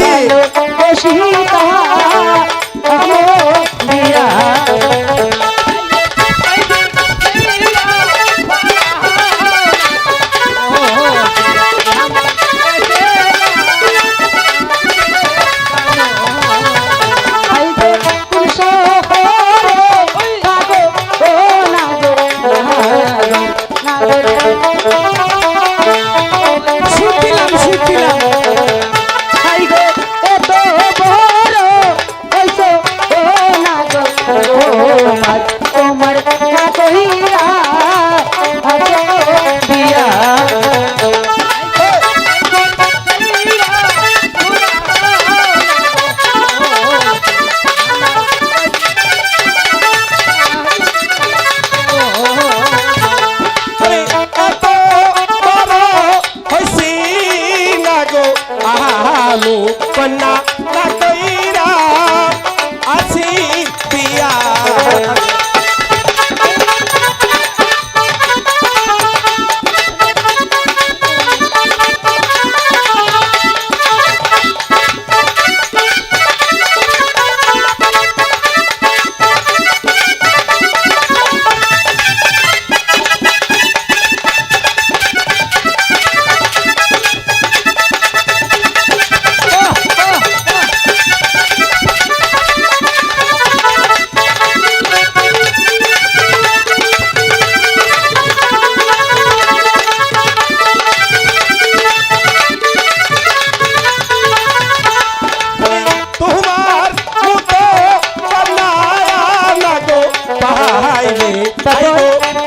নাকি?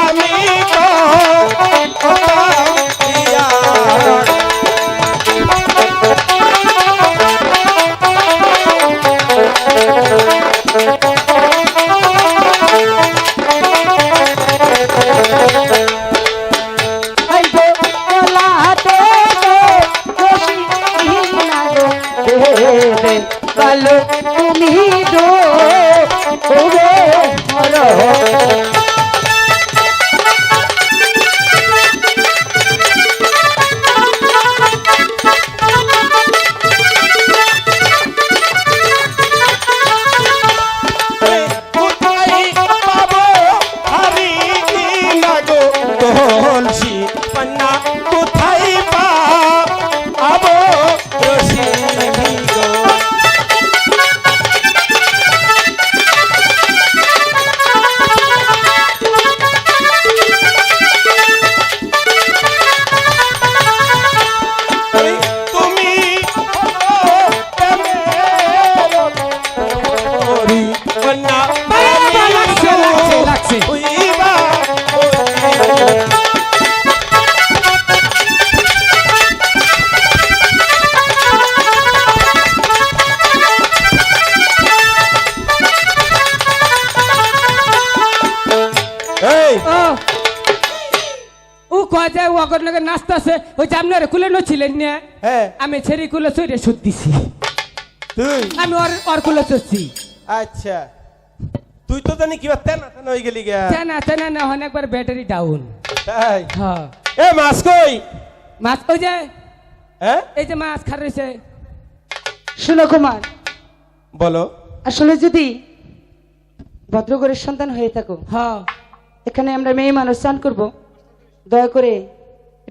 আমি তো লগে নাচতাছে ওই যে আপনারা কুলে নছিলেন না? হ্যাঁ। আমি ছেড়ে কুলে চইরে সুদ দিছি। তুই? আমি ওর ওর কুলে চড়ছি আচ্ছা। তুই তো জানি কিবা তেনা তেনা হয়ে গেলি গা। চেনা চেনা না হন একবার ব্যাটারি ডাউন তাই? হ্যাঁ। এ মাছ কই? মাছ ওই যে হ্যাঁ? এই যে মাছ খার রয়েছে। শুনো কুমার বলো। আসলে যদি ভদ্রগরের সন্তান হয়ে থাকো হ্যাঁ। এখানে আমরা মেয়ে মানুষ স্নান করব। দয়া করে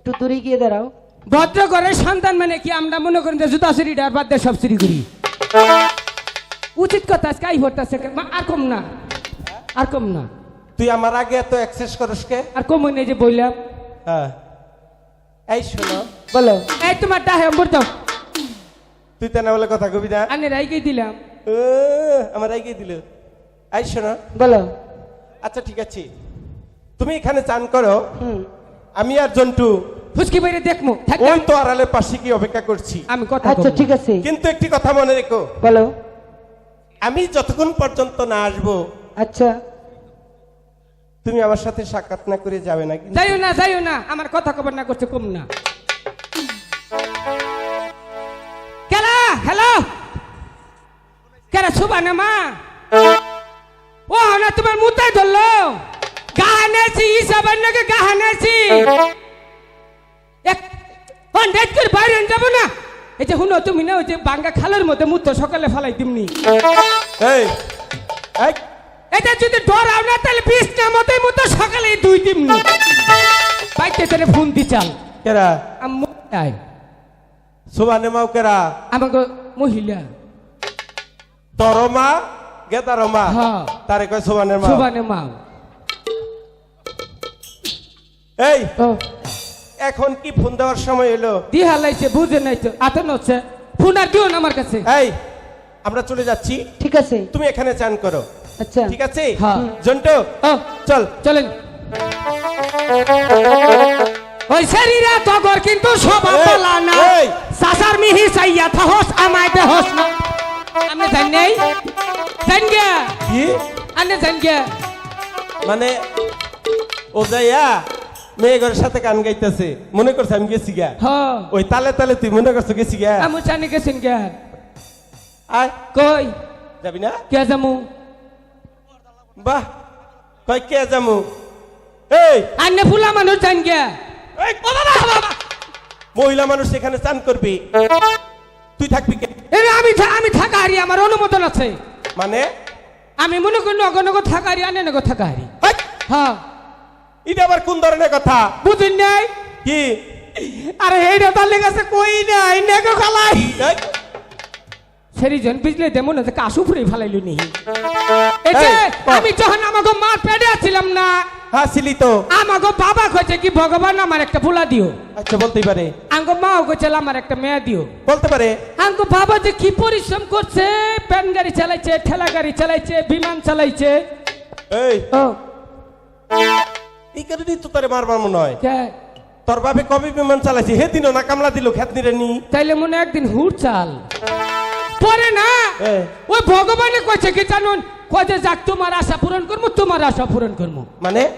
একটু দূরে গিয়ে দাঁড়াও। ভদ্র করে সন্তান মানে কি? আমরা মনে করেন যে জুতা চুরি ডার বাদ দিয়ে সব চুরি করি। উচিত কথা কাই ভরতাছে আর কম না। আর কম না। তুই আমার আগে এত অ্যাক্সেস করস কে? আর কম নেই যে বললাম। হ্যাঁ। এই শোনো। বলো। এই তোমার ডাহে অম্বর দাও। তুই তেনা বলে কথা কবি না? আমি রাইকে দিলাম। ও, আমার এগিয়ে দিল। এই শোনো। বলো। আচ্ছা ঠিক আছে। তুমি এখানে চান করো। হুম। আমি আর জন্টু ফুসকি বাইরে দেখমু ওই তো আড়ালের পাশে কি অপেক্ষা করছি। আমি কথা আচ্ছা ঠিক আছে। কিন্তু একটি কথা মনে রেখো। বলো। আমি যতক্ষণ পর্যন্ত না আসব আচ্ছা। তুমি আমার সাথে সাক্ষাৎ না করে যাবে না কিন্তু। যাইও না যাইও না আমার কথা খবর না করছে কম না। কেলা হ্যালো? কেলা সুবানা মা? ও না তোমার মুতাই ধরলো। গাহানেছি ইসাবার নাকি গাহানেছি। এক অন্ডেট করে বাইরে যাব না? এই যে হুনো তুমি না ওই যে বাঙ্গা খালের মধ্যে মুতো সকালে ফালাই দিমনি। এই এটা যদি ডরাও না তাহলে বিষ না মতো মতো সকালে দুই দিমনি। বাইতে তেরে ফোন দি চাল। কেরা? আয় সুবানে মাও কেরা? আমাকে মহিলা। তর মা? গেদার মা? হ্যাঁ। তারে কয় সুবানের মা সুবানে মা এই। এখন কি ফোন দেওয়ার সময় এলো? দি হালাইছে বুঝে নাই তো আতে নচ্ছে। ফোন আর দিও না আমার কাছে। এই আমরা চলে যাচ্ছি। ঠিক আছে। তুমি এখানে চান করো। আচ্ছা। ঠিক আছে? হ্যাঁ। জন্টু চল। চলেন। ওই শরীরা তগর কিন্তু সবা পালা না। এই। সাসার মিহি সাইয়া থাহস আমায় দেহস না। আমি জান নাই? জান গিয়া কি? আনে জান গিয়া মানে ও যাইয়া মেয়েগরের সাথে গান গাইতেছে মনে করছে আমি গেছি গা ওই তালে তালে তুই মনে করছ গেছি গা আমি জানি গেছেন আয়। কই? যাবি না? কে যামু? বাহ। কয় কে যামু? এই! আন্নে ফুলা মানুষ জান গিয়া। এই, ও বাবা, বাবা। মহিলা মানুষ এখানে চান করবি। তুই থাকবি কে? আমি আমি থাকা হারি আমার অনুমোদন আছে। মানে? আমি মনে করি নগ নগ থাকা হারি আনে নগ থাকা হারি হাই, হ্যাঁ এটা আবার কোন ধরনের কথা? বুঝুন নাই? কি? আরে এইটা তার লেগেছে কই নাই? নেগো খালাই। এই, সেরি জন বুঝলে দে মনে হচ্ছে কাশু ফুরে ফালাইলু নি। ক। আমি যখন আমাকে মার পেটে আছিলাম না ছিলি তো। আমাকে বাবা কইছে কি ভগবান আমার একটা পোলা দিও। আচ্ছা বলতেই পারে। আঙ্গ মাও কইছিল আমার একটা মেয়ে দিও। বলতে পারে। আঙ্গ বাবা যে কি পরিশ্রম করছে প্যান গাড়ি চালাইছে ঠেলা গাড়ি চালাইছে বিমান চালাইছে। এই। ও। এই কারণেই তো তোরে মারবার মনে হয়। তোর বাপে কবে বিমান চালাইছে? হে দিনও না কামলা দিল খেতনিরে নি। তাইলে মনে একদিন হুর চাল। পরে না। ওই ভগবানে কইছে কি জানুন? কয়ে যাক তোমার আশা পূরণ করব তোমার আশা পূরণ করব। মানে?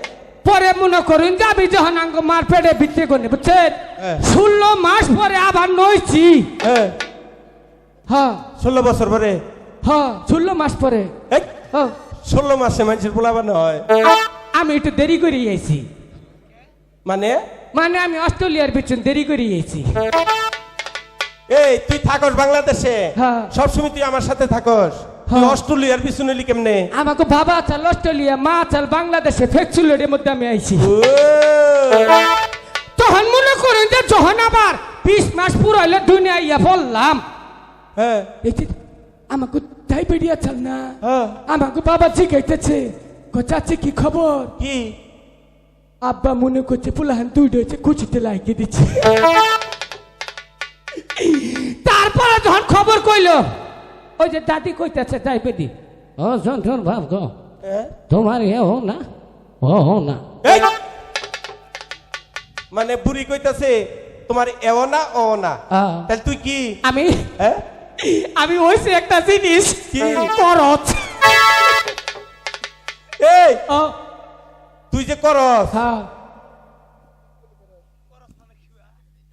পরে মনে করুন যাবি যখন আঙ্গ মার পেটে বিক্রি করে বুঝছেন। ষোলো মাস পরে আবার নইছি। হ্যাঁ। ষোলো বছর পরে? হ্যাঁ ষোলো মাস পরে। ষোলো মাসে মানুষের পোলাবানো হয়। আ- আমি একটু দেরি করে আইছি মানে? মানে আমি অস্ট্রেলিয়ার পিছন দেরি করে আইছি এই তুই থাকস বাংলাদেশে? হ্যাঁ। সবসময় তুই আমার সাথে থাকস। হ্যাঁ। অস্ট্রেলিয়ার পিছনে এলি কেমনে? আমাকে বাবা চাল অস্ট্রেলিয়া মা চাল বাংলাদেশে ফেকচুলের মধ্যে আমি আইছি। তখন মনে করুন যে যখন আবার বিশ মাস পুরো হইলে দুনিয়া ইয়া বললাম হ্যাঁ। আমাকে ডাইবেরিয়া চাল না হ্যাঁ। আমাকে বাবা জিগাইতেছে চাচ্ছে কি খবর? কি? আব্বা মনে করছে পুলাহান দুই হয়েছে কুচিতে লাগিয়ে দিচ্ছে। তারপরে যখন খবর কইলো ওই যে দাদি কইতেছে ডাইবেটি ও যন্ত্রণ ভাব গো? তোমার এ হো না ও হো না! মানে বুড়ি কইতাছে তোমার এও না ও না। তাহলে তুই কি? আমি হ্যাঁ? আমি হইছে একটা জিনিস কি? ও তুই যে করস। হ্যাঁ।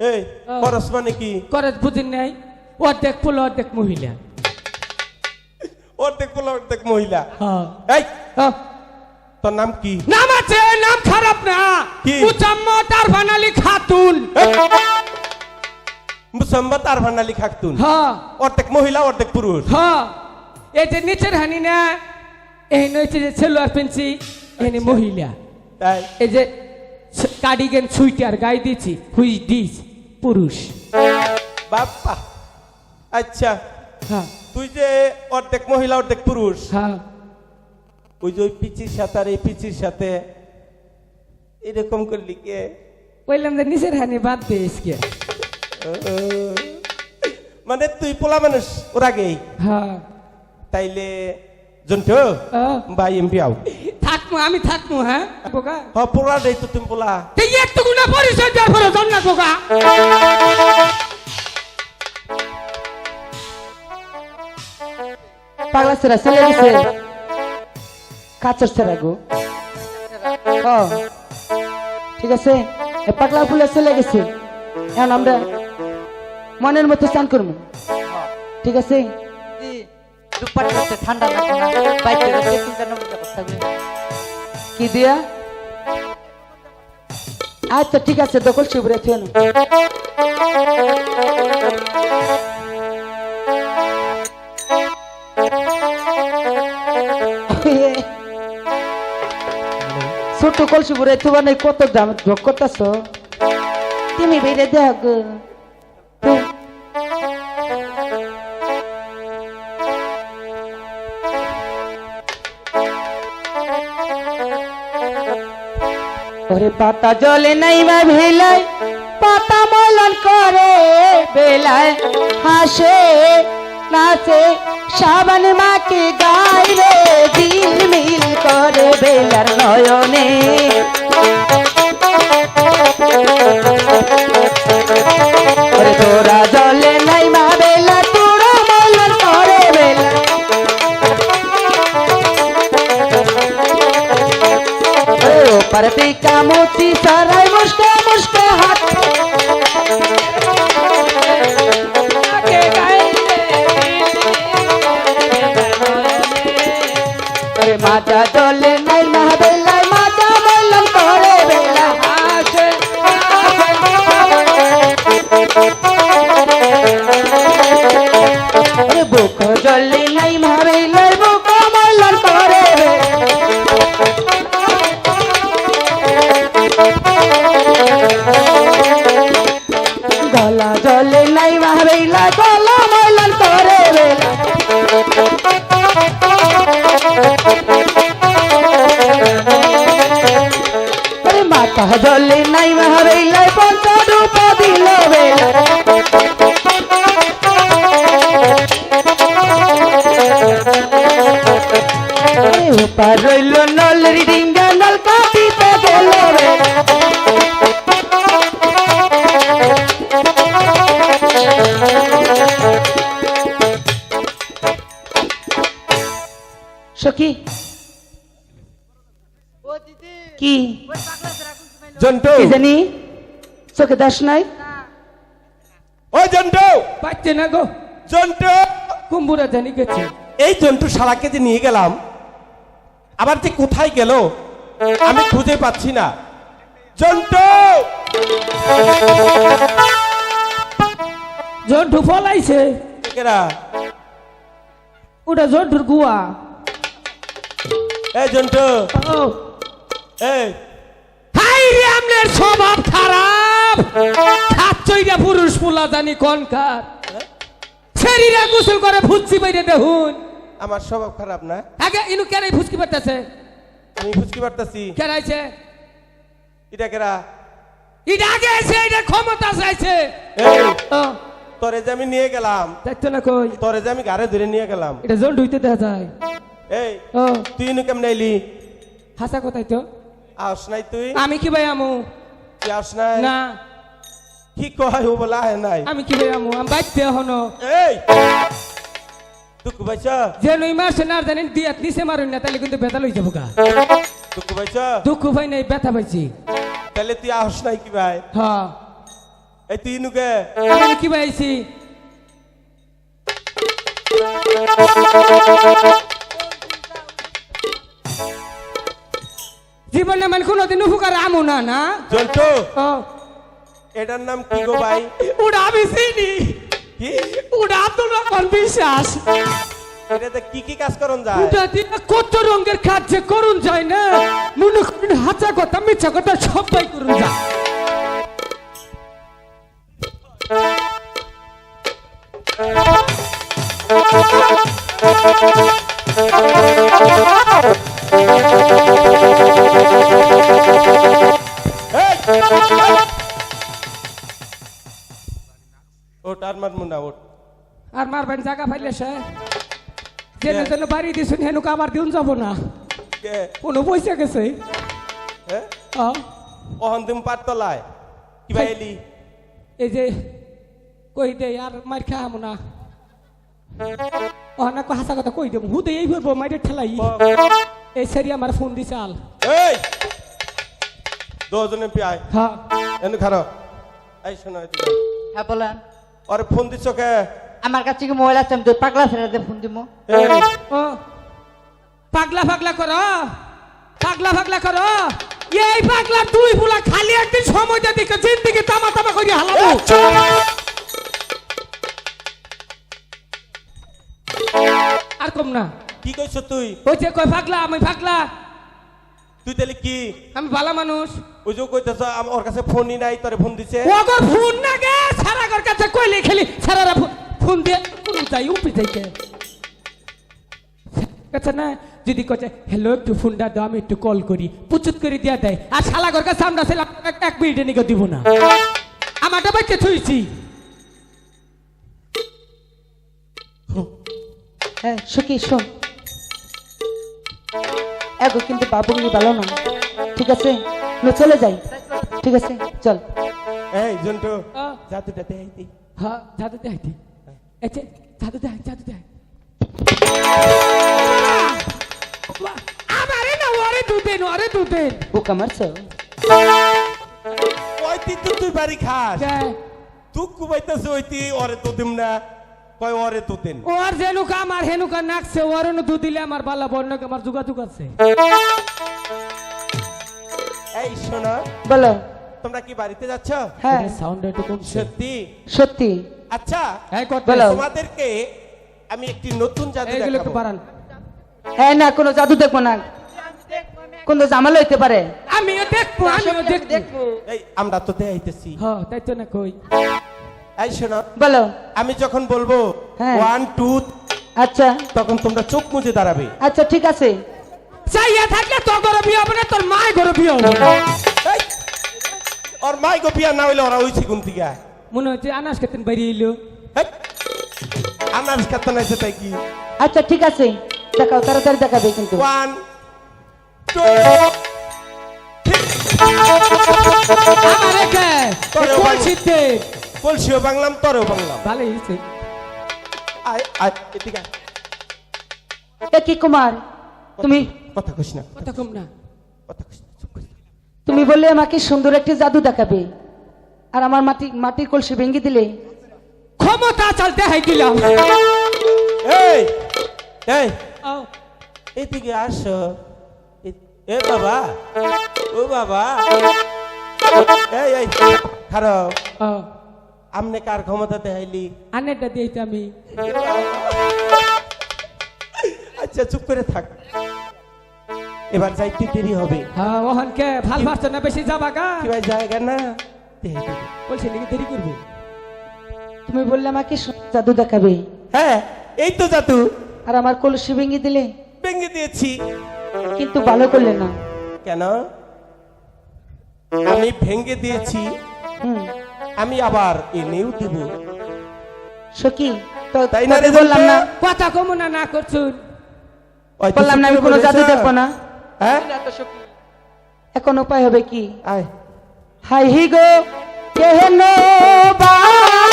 এই। করস মানে কি? করত বুঝিন নাই। অর্ধেক পুল অর্ধেক মহিলা। অর্ধেক পোলা অর্ধেক মহিলা। হ্যাঁ। এই হ্যাঁ। তোর নাম কি? নাম আছে নাম খারাপ না। কি? মুচাম্মদ আর বানালি খাতুন। মুসম্মত আর ভান্ডালি খাতুন। হ্যাঁ। অর্ধেক মহিলা অর্ধেক পুরুষ। হ্যাঁ। এই যে নিচের হানি না এই নইছে যে সেলোয়ার পেন্সি এনে মহিলা। তাই? এই যে কার্ডিগান সুইটার গায়ে দিয়েছি হুই দিস পুরুষ। বাপ্পা। আচ্ছা। হ্যাঁ। তুই যে অর্ধেক মহিলা অর্ধেক পুরুষ। হ্যাঁ। ওই যে ওই পিচির সাথে আর এই পিচির সাথে এরকম করলি কে? বললাম যে নিচের হানি বাদ দিস কে মানে তুই পোলা মানুষ ওর আগেই। হ্যাঁ। তাইলে আহ, বা এমপি আও থাকব থাকব আমি থাকব হ্যাঁ বোকা হ পোলা দেই তো তুমি পোলা তুই একটু গুণা পরিচয় দেওয়ার পরে জন্না বোকা পাগলা সেরা চলে গেছে কাচর সেরা গো ও, ঠিক আছে এ পাগলা ফুলে চলে গেছে এখন আমরা মনের মতো স্নান করব ঠিক আছে দুপারে হচ্ছে ঠান্ডা লাগবে না বাইরে হচ্ছে চিন্তা নব্বই করতে হবে কি দিয়া? আচ্ছা ঠিক আছে দখল শিবরে থেন ছোট কলসি বুড়ে তোমার কত দাম ঢোক করতেছ? তুমি বেড়ে দেখ ওরে পাতা জলে নাই মা ভেলায়, পাতা মলন করে বেলায়। হাসে, নাচে, সাবান মাকে গায় দিল মিল করে বেলার নয়নে। তোরা জলে বেলা, তোরা করে বেলা সখী ও দিদি কি? সময় জন্টু। কি জানি? চোখে দাস নাই? ও জন্টু। পাচ্ছে না গো। জন্টু। কুম্বুরা জানি গেছে। এই জন্টু শালাকে যে নিয়ে গেলাম আবার যে কোথায় গেল আমি খুঁজে পাচ্ছি না। জন্টু। জন্টু ফলাইছে। ওটা জন্টুর গুয়া। এই জন্টু। ও। এই। হাই রে আমনের স্বভাব খারাপ। খাচ্ছইরা পুরুষ পোলা জানি কনকার শরীরে গোসল করে ফুচি বাইরে দেখুন। আমার স্বভাব খারাপ না। আগে ইনু কেন ফুচকি পারতেছে আমি ফুচকি পারতাছি কেরাইছে এটা কেরা? এটা আগে আছে এটা ক্ষমতা চাইছে। এই। ও। তোরে যে আমি নিয়ে গেলাম দেখতো না কই? তোরে যে আমি গাড়ি ধরে নিয়ে গেলাম। এটা জন্টু হইতে দেখা যায়। এই তুই ইনু কেমন হাসা কথাই তো আস নাই তুই? আমি কি ভাই আমু? তুই আস নাই? না। কি কয় ও বলা আহে নাই? আমি কি ভাই আমু? আমি বাইতে হনো এই! দুঃখ পাইছ? যে নই মাসে না জানেন দিয়াত নিচে মারুন না তাহলে কিন্তু বেতা লই যাব গা। দুঃখ পাইছ? দুঃখ ভাই নাই ব্যথা পাইছি। তাহলে তুই আস নাই কি ভাই? হ্যাঁ এই তুই ইনুকে আমি কি ভাই আইছি? জীবনে মানে কোনোদিন উপকার আমু না না? ও। এটার নাম কি গো ভাই? ওটা আমি চিনি কি? ওটা আব্দুল রহমান বিশ্বাস। এটাতে কি কি কাজ করন যায়? ওটা দিয়ে কত রঙের কাজ যে করুন যায় না মনে করুন হাঁচা কথা মিথ্যা কথা সবাই করুন যায়। এই! ওট আর মার মুন্না ওট আর মারবেন জায়গা পাইলে সে। যেন বাড়ি দিছুন হেনুকে আবার দিন যাব না। কোনো পয়সা গেছে? অহন তুমি পারতলায় কিবা এলি? এই যে কই দে আর মার খামু না। ও না কো হাসা কথা কই দেব হুদে এই ভরবো মাইরে ঠেলাই। এই সেরি আমার ফোন দিছাল এই! দুজনে পিয়াই। হ্যাঁ এনে খারো। এই শোনো। হ্যাঁ বলেন। আরে ফোন দিছ কে? আমার কাছে কি মোবাইল আছে? আমি দুই পাগলা ছেড়ে ফোন ও পাগলা পাগলা করো। পাগলা পাগলা করো। এই পাগলা তুই বুলা খালি একদিন সময় দে দিকে জিন্দিগি তামা তামা করি হালাবো আর কম না। কি কইছ তুই? যে কই পাগলা আমি পাগলা তুই তাহলে কি? আমি ভালো মানুষ। ওই যে কইতেছ ওর কাছে ফোনই নাই তোরে ফোন দিছে? ওগর ফোন না গে! সারা ঘর কাছে কইলে খেলি। সারারা ফোন- ফোন দিয়ে কোন যাই উপরে যাই কে আচ্ছা না যদি কচ্ছে হ্যালো একটু ফোনটা দাও আমি একটু কল করি। পুচুত করে দিয়া দেয়। আর শালা ঘর কাছে আমরা ছিলাম এক- এক মিনিটে নিকে দিব না। আমারটা বাচ্চা থুইছি। হ্যাঁ সখী শোন। এগো কিন্তু বাবুঙ্গি ভালো না। ঠিক আছে? নো চলে যাই। ঠিক আছে? চল। এই জন্টু আহ। জাদুটা দেই দি। হ্যাঁ জাদু দি। এতে জাদু দেয় জাদু দেয় আমারে না ওরে দুদিন ওরে দুদিন বোকা মারছো? ওই তুই তুই বাড়ি খাস। তুই কুবাইতেছ ওই তুই ওরে তো দিম না। কয় ওরে তো দেন ওর যেনুকা আমার হেনুকা নাকছে ওর দু দিলে আমার বালা বর্ণক আমার যোগাযোগ আছে। এই শোনো বলো। তোমরা কি বাড়িতে যাচ্ছ? হ্যাঁ। সাউন্ড একটু কমছে। সত্যি? সত্যি। আচ্ছা কত তোমাদেরকে আমি একটি নতুন জাদু এইগুলো একটু বাড়ান। হ্যাঁ না কোনো জাদু দেখব না। কোন জামাল হইতে পারে। আমিও দেখব আমিও দেখব। এই আমরা তো দেখাইতেছি। হ্যাঁ তাই তো না কই। এই শোনো বলো। আমি যখন বলব হ্যাঁ। ওয়ান টু আচ্ছা। তখন তোমরা চোখ মুজে দাঁড়াবে। আচ্ছা ঠিক আছে। চাইয়া থাকলে তো গরো বিয়ে হবে না তোর মায় গরো বিয়ে হবে ওর মাই গো বিয়া না হইলে ওরা থেকে। মনে হচ্ছে আনাস কেতেন বাইরে এলো। এই, আনারস কাত্তা নাইছে তাই কি? আচ্ছা ঠিক আছে। দেখাও তাড়াতাড়ি দেখাবে কিন্তু। ওয়ান টু আমার একে কোন বাংলা। কলসিও বাংলাম তোরেও বাংলাম। ভালোই হয়েছে। আয় আয় এদিকে আয়। এ কি কুমার? তুমি কথা কইস না। কথা কম না। কথা কইস না চুপ করিস। তুমি বললে আমাকে সুন্দর একটি জাদু দেখাবে। আর আমার মাটি মাটির কলসি ভেঙে দিলে? ক্ষমতা চালতে হাই দিলাম। এই এই ও, এদিকে আসো। এ- এ বাবা ও বাবা। এই এই খারাপ। আমনে কার ক্ষমতা দেখাইলি আনেরটা দিয়েছি আমি। আচ্ছা চুপ করে থাক। এবার যাইতে দেরি হবে। হ্যাঁ ওহন কে ভালো ভাবছ না বেশি যাবা গা? কি ভাই জায়গা না। বলছি নাকি দেরি করব? তুমি বললে আমাকে জাদু দেখাবে। হ্যাঁ এই তো জাদু। আর আমার কলসি ভেঙে দিলে? ভেঙে দিয়েছি। কিন্তু ভালো করলে না। কেন? আমি ভেঙে দিয়েছি। হুম। আমি আবার এনেও দিব সখী তো তাই না রে বললাম না। কথা কম না না করছুন ওই বললাম না আমি কোনো জাদু। দেখব না হ্যাঁ এখন উপায় হবে কি? আয়। হাই হি গো কেহন শিয়ানা